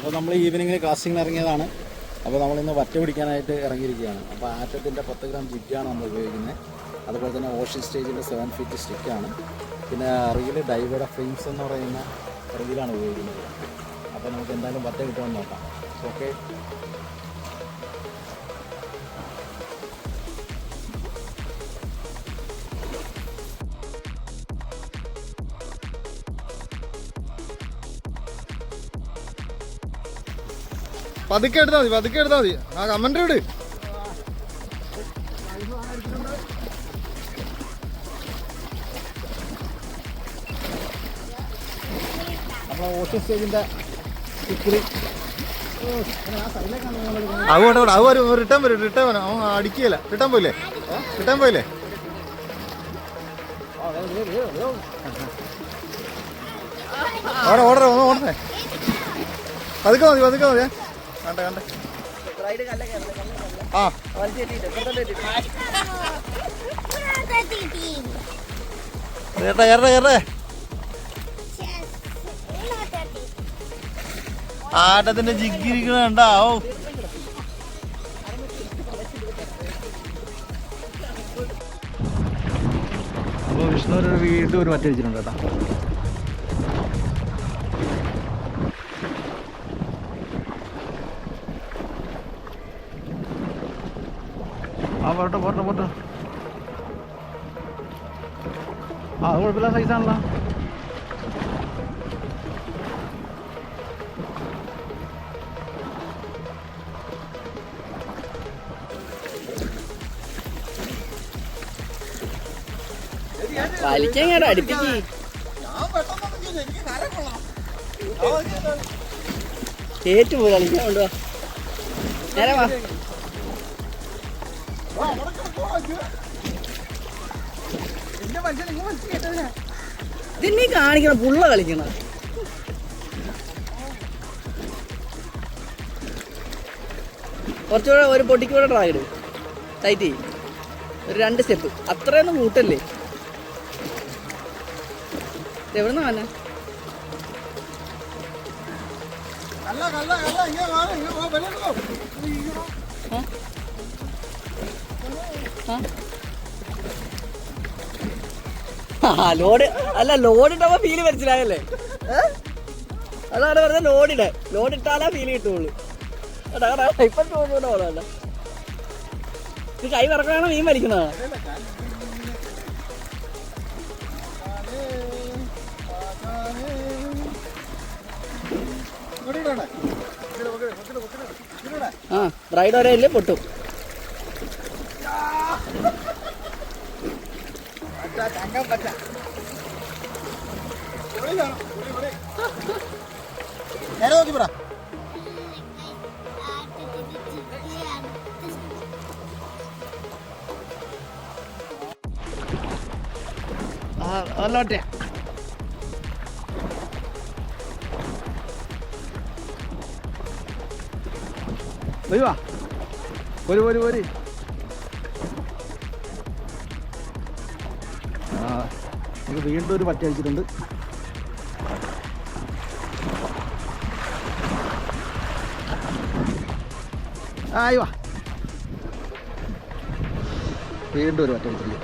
അപ്പോൾ നമ്മൾ ഈവനിങ്ങിൽ കാസ്റ്റിംഗിന് ഇറങ്ങിയതാണ്. അപ്പോൾ നമ്മളിന്ന് വറ്റ പിടിക്കാനായിട്ട് ഇറങ്ങിയിരിക്കുകയാണ്. അപ്പോൾ ആറ്റത്തിന്റെ പത്ത് ഗ്രാം ജിഗ്ഗാണ് നമ്മൾ ഉപയോഗിക്കുന്നത്. അതുപോലെ തന്നെ ഓഷൻ സ്റ്റേജിന്റെ സെവൻ ഫീറ്റ് സ്റ്റിക്കാണ് പിന്നെ റീൽ ഡൈവേഡ ഫ്രെയിംസ് എന്ന് പറയുന്ന റീലാണ് ഉപയോഗിക്കുന്നത്. അപ്പോൾ നമുക്ക് എന്തായാലും വറ്റ കിട്ടുമെന്ന് നോക്കാം. ഓക്കെ പതുക്കെ എടുത്താൽ മതി പതുക്കെ എടുത്താൽ മതി. ആ നമ്മൾ ഓഷ്യൻ സ്റ്റേജിന്റെ സ്റ്റിക്കിൽ അങ്ങോട്ട് അത് വരും റിട്ടേൺ വരും റിട്ടേൺ വരും. അവൻ അടിക്കുകയില്ല. റിട്ടേൺ പോയില്ലേ? റിട്ടേൺ പോയില്ലേ? ഓട ഓടറ ഒന്ന് ഓടണേ പതുക്കെ മതി പതുക്കെ മതി. കണ്ടേ കണ്ട? ആ. ആട്ടത്തിന്റെ ജിഗിരിക്കണ അപ്പോൾ വിഷ്ണു ഒരു വീണ്ടും ഒരു മറ്റേ വെച്ചിട്ടുണ്ട് കേട്ടോ. പോട്ടെ പോട്ടെ പോട്ടെ. ആ അത് കുഴപ്പമില്ല സൈസാണല്ലോ ആണല്ലോ. അടുപ്പിക്ക്. ഏറ്റു പോയി കളിക്കാൻ കൊണ്ടുവാ. നേരെ വാ. ഇതിന്നീ കാണിക്കണം പുള്ള കളിക്കണം. കുറച്ചുകൂടെ ഒരു പൊട്ടിക്ക് കൂടെ ട്രൈ ഇടും. ടൈറ്റ് ചെയ്യും. ഒരു രണ്ട് സ്റ്റെപ്പ് അത്രയൊന്നും കൂട്ടല്ലേ? എവിടെ നിന്ന് വന്നെ? ആ ലോഡ് അല്ല ലോഡ് ഇട്ടപ്പോ ഫീൽ മനസ്സിലായല്ലേ? അതാണ് പറഞ്ഞ ലോഡ് ഇട ലോഡ് ഇട്ടാലാ ഫീൽ കിട്ടുള്ളൂ ഇപ്പൊ ഇത് കൈ വറക്കാണോ മീൻ വലിക്കുന്നതാണ് ആ ബ്രൈഡ് ഒരേ പൊട്ടും. നേരെ നോക്കി പറ അല്ലോട്ടെ വരുവാ. ഒരു ഒരു ഒരു ഇത് വീണ്ടും ഒരു പറ്റി അടിച്ചിട്ടുണ്ട്. ആയി വീണ്ടും ഒരു പറ്റി അടിച്ചിട്ടുണ്ട്.